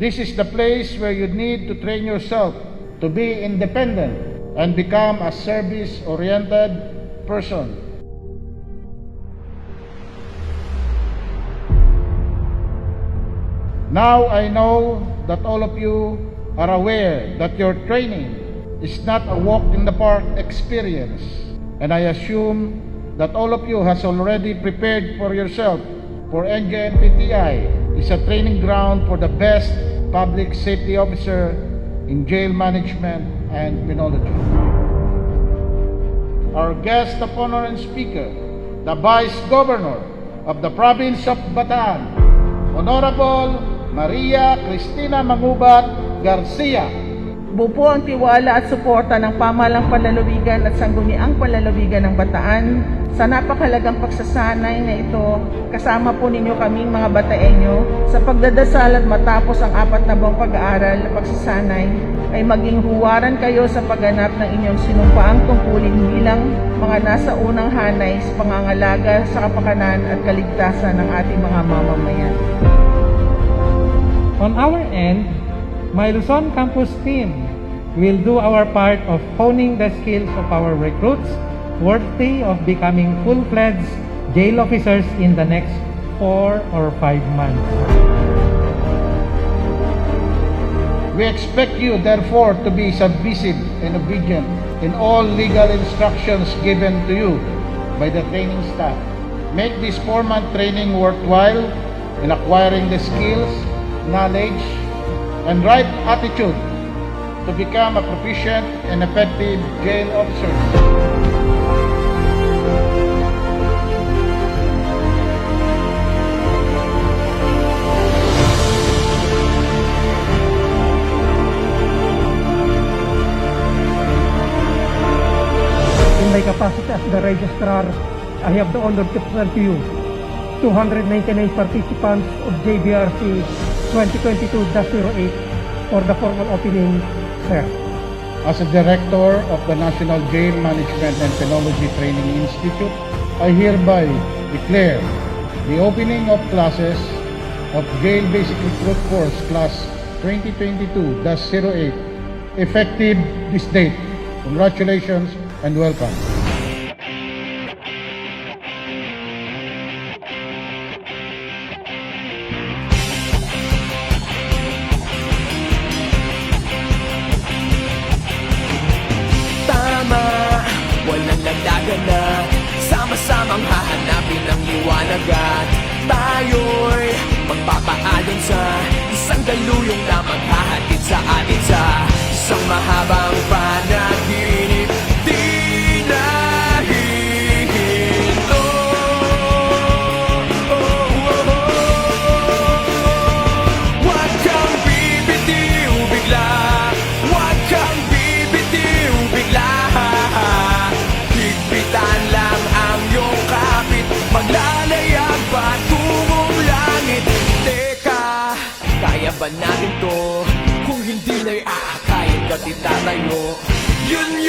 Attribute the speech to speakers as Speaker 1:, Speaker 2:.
Speaker 1: This is the place where you need to train yourself to be independent and become a service-oriented person. Now I know that all of you are aware that your training is not a walk in the park experience. And I assume that all of you has already prepared for yourself for NJNPTI is a training ground for the best public safety officer in jail management and penology. Our guest of honor and speaker, the Vice Governor of the Province of Bataan, Honorable Maria Cristina Mangubat Garcia.
Speaker 2: Buo ang tiwala at suporta ng pamalang panlalawigan at sangguniang panlalawigan ng Bataan sa napakalagang pagsasanay na ito kasama po ninyo kaming mga Bataenyo sa pagdadasal at matapos ang apat na buwang pag-aaral na pagsasanay ay maging huwaran kayo sa pagganap ng inyong sinumpaang tungkulin bilang mga nasa unang hanay sa pangangalaga sa kapakanan at kaligtasan ng ating mga mamamayan.
Speaker 3: On our end, my Luzon campus team will do our part of honing the skills of our recruits worthy of becoming full-fledged jail officers in the next four or five months.
Speaker 1: We expect you, therefore, to be submissive and obedient in all legal instructions given to you by the training staff. Make this four-month training worthwhile in acquiring the skills, knowledge, and right attitude to become a proficient and effective jail officer.
Speaker 4: In my capacity as the registrar, I have the honor to present to you 299 participants of JBRC 2022-08 for the formal opening, sir.
Speaker 1: As a director of the National Jail Management and Penology Training Institute, I hereby declare the opening of classes of Jail Basic Recruit Course Class 2022-08 effective this date. Congratulations and welcome.
Speaker 5: Lagdagan na Sama-samang hahanapin ang liwanag at Tayo'y magpapaayon sa Isang galuyong na maghahatid sa atin sa aakayin ka titatayo Yun